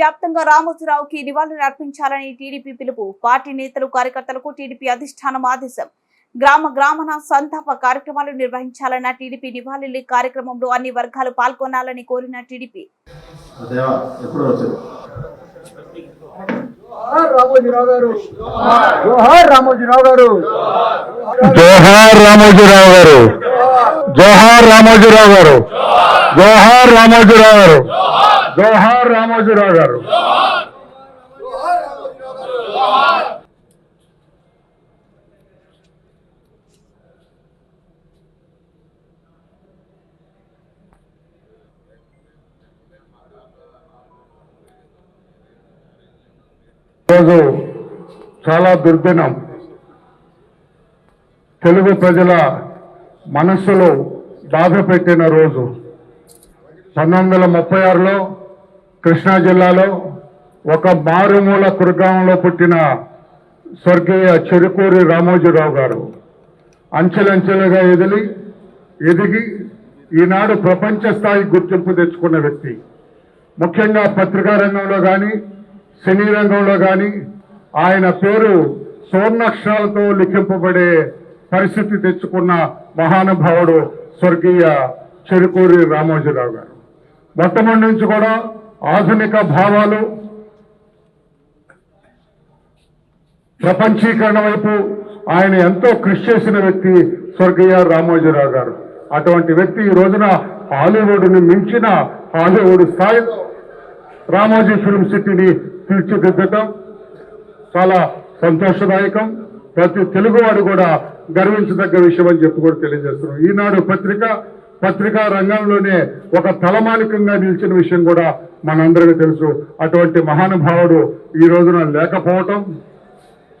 వ్యాప్తంగా రామోజీరావుకి నివాళులు అర్పించాలని టీడీపీ పిలుపు. పార్టీ నేతలు కార్యకర్తలకు టీడీపీ అధిష్టానం ఆదేశం. గ్రామ గ్రామన సంతాప కార్యక్రమాలు నిర్వహించాలన్న టీడీపీ నివాళుల కార్యక్రమంలో అన్ని వర్గాలు పాల్గొనాలని కోరిన టీడీపీ. దేవా ఎప్పుడు వచ్చారు జోహార్ రామోజీరావు గారు. జోహార్. రామోజీరావు గారు. జోహార్ రామోజీరావు గారు. జోహార్. రామోజీరావు గారు. జోహార్ రామోజీరావు గారు. జోహార్ రామోజీరావు గారు. రోజు చాలా దుర్దినం. తెలుగు ప్రజల మనస్సులో బాధ పెట్టిన రోజు. పంతొమ్మిది వందల ముప్పై ఆరులో కృష్ణా జిల్లాలో ఒక మారుమూల కుర్గాంలో పుట్టిన స్వర్గీయ చెరుకూరి రామోజీరావు గారు అంచెలంచెలుగా ఎదిలి ఎదిగి ఈనాడు ప్రపంచ స్థాయి గుర్తింపు తెచ్చుకున్న వ్యక్తి. ముఖ్యంగా పత్రికా రంగంలో కానీ సినీ రంగంలో కానీ ఆయన పేరు స్వర్ణాక్షరాలతో లిఖింపబడే పరిస్థితి తెచ్చుకున్న మహానుభావుడు స్వర్గీయ చెరుకూరి రామోజీరావు గారు. మొట్టమొదటి నుంచి కూడా ఆధునిక భావాలు ప్రపంచీకరణ వైపు ఆయన ఎంతో కృషి చేసిన వ్యక్తి స్వర్గీయ రామోజీరావు గారు. అటువంటి వ్యక్తి ఈ రోజున హాలీవుడ్ని మించిన హాలీవుడ్ స్థాయిలో రామోజీ ఫిల్మ్ సిటీని తీర్చిదిద్దటం చాలా సంతోషదాయకం. ప్రతి తెలుగువాడు కూడా గర్వించదగ్గ విషయం అని చెప్పి కూడా తెలియజేస్తున్నాం. ఈనాడు పత్రిక పత్రికా రంగంలోనే ఒక తలమానికంగా నిలిచిన విషయం కూడా మనందరికీ తెలుసు అటువంటి మహానుభావుడు ఈ రోజున లేకపోవటం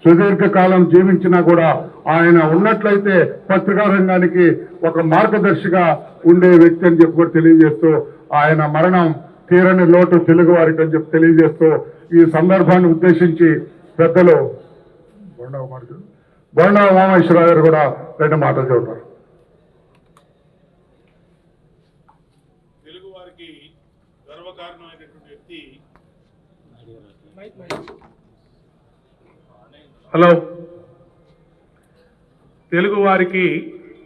సుదీర్ఘకాలం జీవించినా కూడా ఆయన ఉన్నట్లయితే పత్రికా రంగానికి ఒక మార్గదర్శిగా ఉండే వ్యక్తి అని చెప్పి కూడా తెలియజేస్తూ ఆయన మరణం తీరని లోటు తెలుగు వారికి అని చెప్పి తెలియజేస్తూ ఈ సందర్భాన్ని ఉద్దేశించి పెద్దలు బొండవ ఉమార్జు- బొండా గారు కూడా రెండు మాటలు చెబుతారు తెలుగు వారికి గర్వకారణమైనటువంటి వ్యక్తి హలో తెలుగు వారికి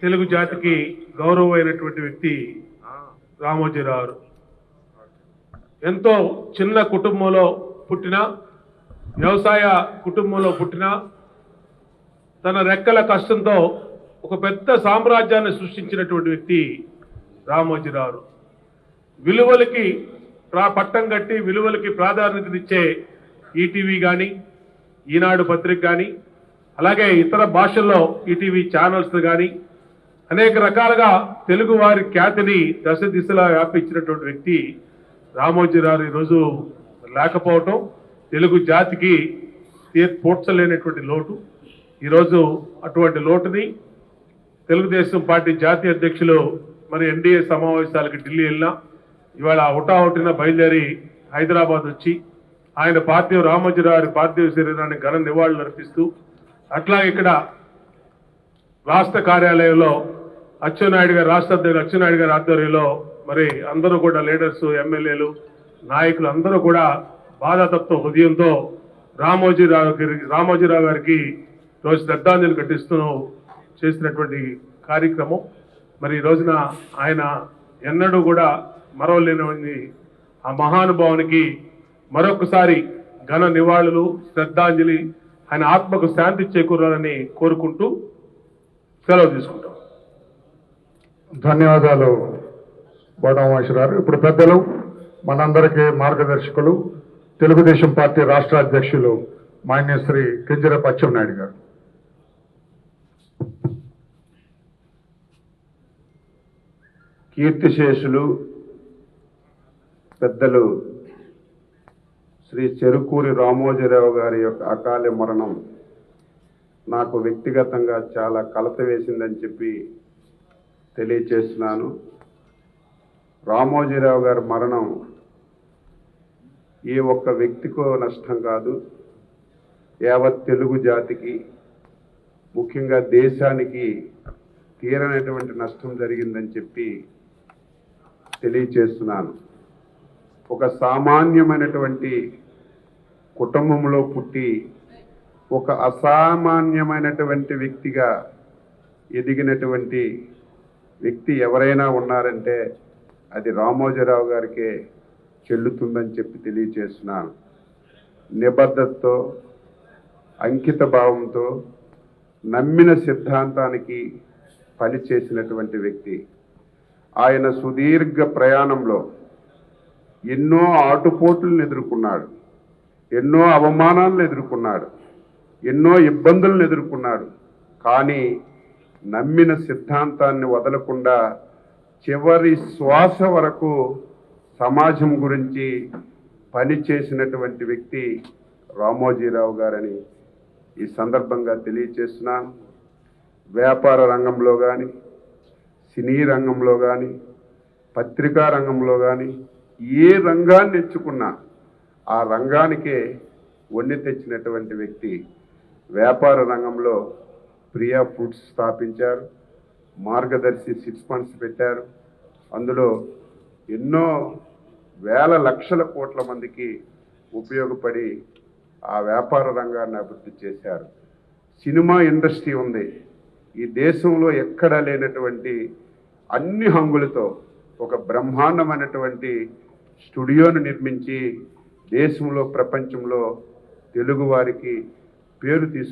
తెలుగు జాతికి గౌరవమైనటువంటి వ్యక్తి రామోజీరావు గారు. ఎంతో చిన్న కుటుంబంలో పుట్టిన వ్యవసాయ కుటుంబంలో పుట్టిన తన రెక్కల కష్టంతో ఒక పెద్ద సామ్రాజ్యాన్ని సృష్టించినటువంటి వ్యక్తి రామోజీరావు విలువలకి పట్టం కట్టి విలువలకి ప్రాధాన్యతనిచ్చే ఈటీవీ కానీ ఈనాడు పత్రిక కానీ అలాగే ఇతర భాషల్లో ఈటీవీ ఛానల్స్ కానీ అనేక రకాలుగా తెలుగు వారి ఖ్యాతిని దశ దిశలా వ్యాపించినటువంటి వ్యక్తి రామోజీరావు ఈరోజు లేకపోవటం తెలుగు జాతికి తీర్పూడ్చలేనటువంటి లోటు. ఈరోజు అటువంటి లోటుని తెలుగుదేశం పార్టీ జాతీయ అధ్యక్షులు మరి ఎన్డీఏ సమావేశాలకు ఢిల్లీ వెళ్ళినా ఇవాళ హుటాహుటిన బయలుదేరి హైదరాబాద్ వచ్చి ఆయన పార్థివ రామోజీరావు పార్థివ శరీరాన్ని ఘన నివాళులు అర్పిస్తూ అట్లా ఇక్కడ రాష్ట్ర కార్యాలయంలో అచ్చెన్నాయుడు గారు రాష్ట్ర అధ్యక్షుడు అచ్చెన్నాయుడు గారి ఆధ్వర్యంలో మరి అందరూ కూడా లీడర్స్ ఎమ్మెల్యేలు నాయకులు అందరూ కూడా బాధాతత్వ హృదయంతో రామోజీరావు గారి రామోజీరావు గారికి రోజు శ్రద్ధాంజలి ఘటిస్తూ చేసినటువంటి కార్యక్రమం. మరి ఈ రోజున ఆయన ఎన్నడూ కూడా మరవలేని ఆ మహానుభావునికి మరొకసారి ఘన నివాళులు శ్రద్ధాంజలి ఆయన ఆత్మకు శాంతి చేకూరాలని కోరుకుంటూ సెలవు తీసుకుంటాం. ధన్యవాదాలు బోడమేశ్వర గారు. ఇప్పుడు పెద్దలు మనందరికీ మార్గదర్శకులు తెలుగుదేశం పార్టీ రాష్ట్ర అధ్యక్షులు మాన్యశ్రీ కింజరపు అచ్చెన్నాయుడు గారు. కీర్తిశేషులు పెద్దలు శ్రీ చెరుకూరి రామోజీరావు గారి యొక్క అకాల మరణం నాకు వ్యక్తిగతంగా చాలా కలత వేసిందని చెప్పి తెలియచేస్తున్నాను. రామోజీరావు గారి మరణం ఏ ఒక్క వ్యక్తికో నష్టం కాదు. యావత్ తెలుగు జాతికి ముఖ్యంగా దేశానికి తీరనటువంటి నష్టం జరిగిందని చెప్పి తెలియచేస్తున్నాను. ఒక సామాన్యమైనటువంటి కుటుంబంలో పుట్టి ఒక అసామాన్యమైనటువంటి వ్యక్తిగా ఎదిగినటువంటి వ్యక్తి ఎవరైనా ఉన్నారంటే అది రామోజీరావు గారికే చెల్లుతుందని చెప్పి తెలియచేస్తున్నాను నిబద్ధతతో అంకిత భావంతో నమ్మిన సిద్ధాంతానికి పనిచేసినటువంటి వ్యక్తి. ఆయన సుదీర్ఘ ప్రయాణంలో ఎన్నో ఆటుపోట్లను ఎదుర్కొన్నాడు. ఎన్నో అవమానాలను ఎదుర్కొన్నాడు. ఎన్నో ఇబ్బందులను ఎదుర్కొన్నాడు. కానీ నమ్మిన సిద్ధాంతాన్ని వదలకుండా చివరి శ్వాస వరకు సమాజం గురించి పనిచేసినటువంటి వ్యక్తి రామోజీరావు గారని ఈ సందర్భంగా తెలియచేస్తున్నాను. వ్యాపార రంగంలో కానీ సినీ రంగంలో కానీ పత్రికా రంగంలో కానీ ఏ రంగాన్ని ఎంచుకున్నా ఆ రంగానికే వండి తెచ్చినటువంటి వ్యక్తి వ్యాపార రంగంలో ప్రియా ఫుడ్స్ స్థాపించారు మార్గదర్శి సిక్స్ ఫండ్స్ పెట్టారు. అందులో ఎన్నో వేల లక్షల కోట్ల మందికి ఉపయోగపడి ఆ వ్యాపార రంగాన్ని అభివృద్ధి చేశారు. సినిమా ఇండస్ట్రీ ఉంది. ఈ దేశంలో ఎక్కడా లేనటువంటి అన్ని హంగులతో ఒక బ్రహ్మాండమైనటువంటి స్టూడియోను నిర్మించి దేశంలో ప్రపంచంలో తెలుగువారికి పేరు తీసుకు